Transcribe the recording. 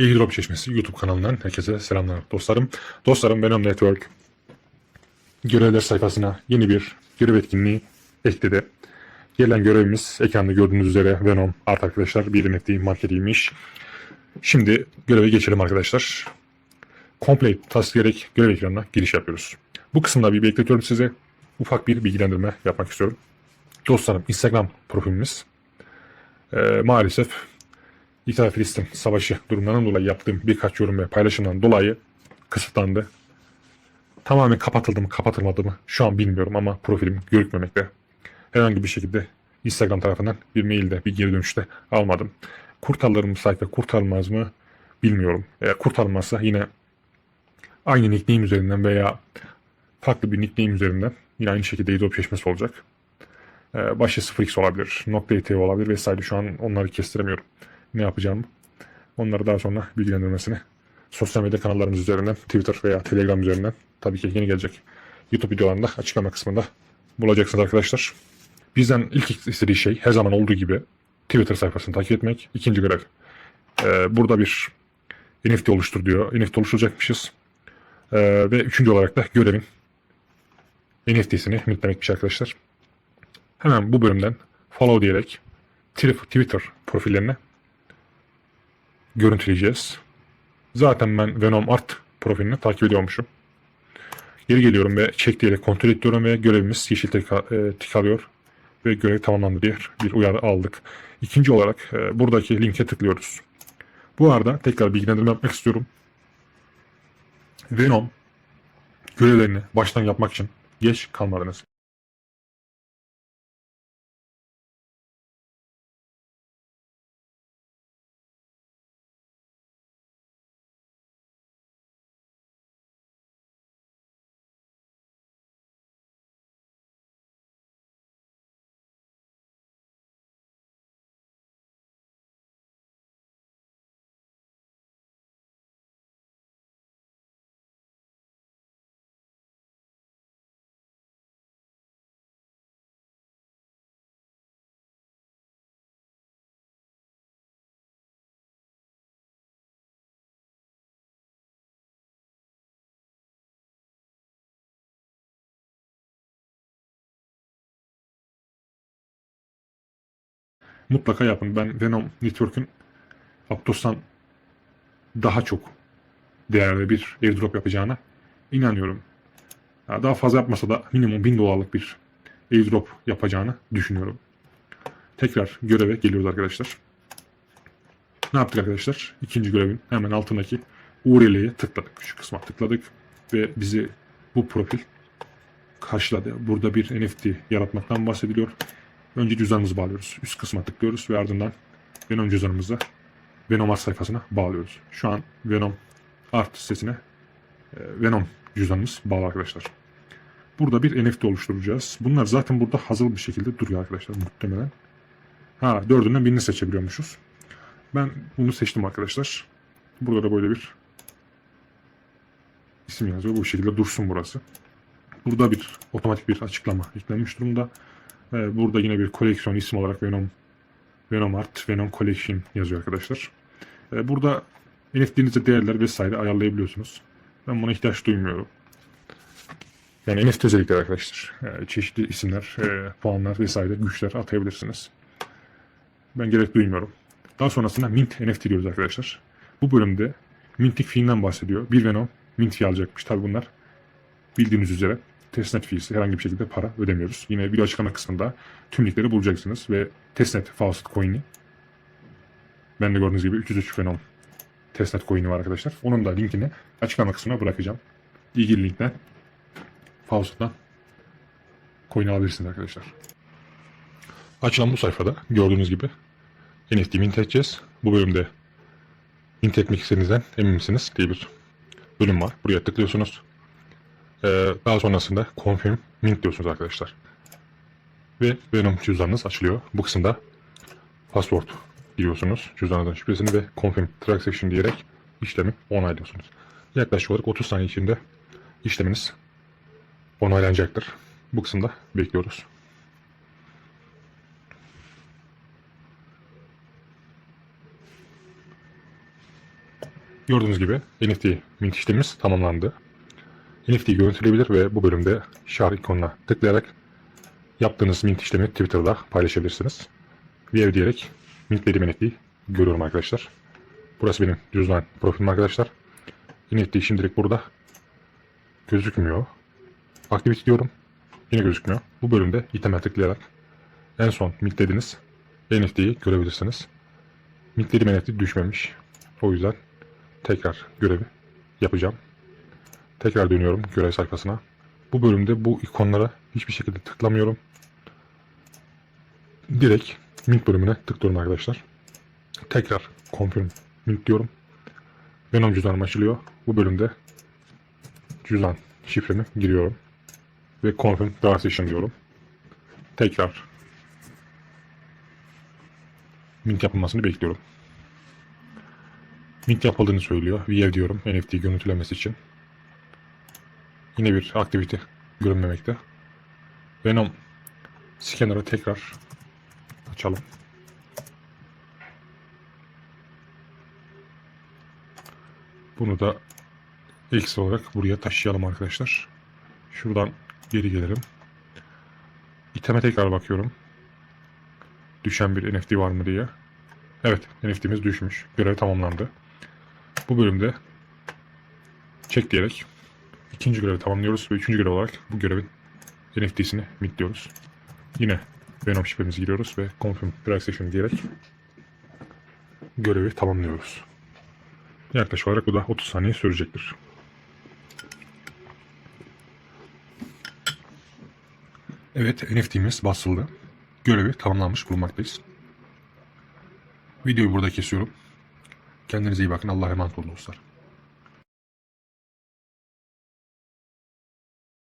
Airdrop Çeşmesi YouTube kanalından herkese selamlar dostlarım. Dostlarım Venom Network görevler sayfasına yeni bir görev etkinliği ekledi. Gelen görevimiz ekranda gördüğünüz üzere Venom art arkadaşlar bir NFT marketiymiş. Şimdi göreve geçelim arkadaşlar. Complete task gerek görev ekranına giriş yapıyoruz. Bu kısımda bir bekletiyorum size. Ufak bir bilgilendirme yapmak istiyorum. Dostlarım Instagram profilimiz e, maalesef İtalya Filistin savaşı durumlarından dolayı yaptığım birkaç yorum ve paylaşımdan dolayı kısıtlandı. Tamamen kapatıldı mı kapatılmadı mı şu an bilmiyorum ama profilim görükmemekte. Herhangi bir şekilde Instagram tarafından bir mailde bir geri dönüşte almadım. Kurtarılır mı sayfa kurtarılmaz mı bilmiyorum. Eğer kurtarılmazsa yine aynı nickname üzerinden veya farklı bir nickname üzerinden yine aynı şekilde airdrop çeşmesi olacak. Başı 0x olabilir, nokta .et olabilir vesaire şu an onları kestiremiyorum. Ne yapacağımı. Onları daha sonra bilgilendirmesini sosyal medya kanallarımız üzerinden, Twitter veya Telegram üzerinden tabii ki yeni gelecek YouTube videolarında açıklama kısmında bulacaksınız arkadaşlar. Bizden ilk istediği şey her zaman olduğu gibi Twitter sayfasını takip etmek. İkinci görev. Ee, burada bir NFT oluştur diyor. NFT oluşturacakmışız. Ee, ve üçüncü olarak da görevin NFT'sini mintlemekmiş arkadaşlar. Hemen bu bölümden follow diyerek Twitter profillerine görüntüleyeceğiz. Zaten ben Venom Art profilini takip ediyormuşum. Geri geliyorum ve çek diyerek kontrol ediyorum ve görevimiz yeşil tik, e, tik alıyor. Ve görev tamamlandı diye bir uyarı aldık. İkinci olarak e, buradaki linke tıklıyoruz. Bu arada tekrar bilgilendirme yapmak istiyorum. Venom görevlerini baştan yapmak için geç kalmadınız. Mutlaka yapın. Ben Venom Network'ün Aptos'tan daha çok değerli bir airdrop yapacağına inanıyorum. Daha fazla yapmasa da minimum 1000 dolarlık bir airdrop yapacağını düşünüyorum. Tekrar göreve geliyoruz arkadaşlar. Ne yaptık arkadaşlar? İkinci görevin hemen altındaki URL'ye tıkladık. Şu kısma tıkladık ve bizi bu profil karşıladı. Burada bir NFT yaratmaktan bahsediliyor. Önce cüzdanımızı bağlıyoruz. Üst kısma tıklıyoruz ve ardından Venom cüzdanımızı Venom Art sayfasına bağlıyoruz. Şu an Venom Art sitesine e, Venom cüzdanımız bağlı arkadaşlar. Burada bir NFT oluşturacağız. Bunlar zaten burada hazır bir şekilde duruyor arkadaşlar muhtemelen. Ha dördünden birini seçebiliyormuşuz. Ben bunu seçtim arkadaşlar. Burada da böyle bir isim yazıyor. Bu şekilde dursun burası. Burada bir otomatik bir açıklama eklenmiş durumda. Ee, burada yine bir koleksiyon isim olarak Venom Venom Art, Venom Collection yazıyor arkadaşlar. Ee, burada NFT'nize değerler vesaire ayarlayabiliyorsunuz. Ben buna ihtiyaç duymuyorum. Yani NFT özellikleri arkadaşlar. Ee, çeşitli isimler, e, puanlar vesaire, güçler atayabilirsiniz. Ben gerek duymuyorum. Daha sonrasında Mint NFT diyoruz arkadaşlar. Bu bölümde Mint'lik fiilinden bahsediyor. Bir Venom Mint alacakmış. Tabi bunlar bildiğiniz üzere testnet feesi herhangi bir şekilde para ödemiyoruz. Yine video açıklama kısmında tüm linkleri bulacaksınız ve testnet faucet coin'i ben de gördüğünüz gibi 303 Venom testnet coin'i var arkadaşlar. Onun da linkini açıklama kısmına bırakacağım. İlgili linkten faucet'tan coin alabilirsiniz arkadaşlar. Açılan bu sayfada gördüğünüz gibi NFT mint edeceğiz. Bu bölümde mint etmek istediğinizden emin misiniz diye bir bölüm var. Buraya tıklıyorsunuz. Ee, daha sonrasında confirm mint diyorsunuz arkadaşlar. Ve Venom cüzdanınız açılıyor. Bu kısımda password giriyorsunuz. Cüzdanınızın şifresini ve confirm transaction diyerek işlemi onaylıyorsunuz. Yaklaşık olarak 30 saniye içinde işleminiz onaylanacaktır. Bu kısımda bekliyoruz. Gördüğünüz gibi NFT mint işlemimiz tamamlandı. NFT görüntüleyebilir ve bu bölümde şar ikonuna tıklayarak yaptığınız mint işlemi Twitter'da paylaşabilirsiniz. View diyerek mintlediğim NFT'yi görüyorum arkadaşlar. Burası benim cüzdan profilim arkadaşlar. NFT şimdilik burada gözükmüyor. Aktivite diyorum. Yine gözükmüyor. Bu bölümde iteme tıklayarak en son mintlediğiniz NFT'yi görebilirsiniz. Mintlediğim NFT düşmemiş. O yüzden tekrar görevi yapacağım. Tekrar dönüyorum görev sayfasına. Bu bölümde bu ikonlara hiçbir şekilde tıklamıyorum. Direkt mint bölümüne tıklıyorum arkadaşlar. Tekrar confirm mint diyorum. Venom cüzdanım açılıyor. Bu bölümde cüzdan şifremi giriyorum. Ve confirm transaction diyorum. Tekrar mint yapılmasını bekliyorum. Mint yapıldığını söylüyor. View diyorum NFT görüntülemesi için. Yine bir aktivite görünmemekte. Venom scanner'ı tekrar açalım. Bunu da eksi olarak buraya taşıyalım arkadaşlar. Şuradan geri gelelim. İteme tekrar bakıyorum. Düşen bir NFT var mı diye. Evet NFT'miz düşmüş. Görev tamamlandı. Bu bölümde çek diyerek ikinci görevi tamamlıyoruz ve üçüncü görev olarak bu görevin NFT'sini mintliyoruz. Yine Venom şifremizi giriyoruz ve Confirm Transaction diyerek görevi tamamlıyoruz. Yaklaşık olarak bu da 30 saniye sürecektir. Evet NFT'miz basıldı. Görevi tamamlanmış bulunmaktayız. Videoyu burada kesiyorum. Kendinize iyi bakın. Allah'a emanet olun dostlar.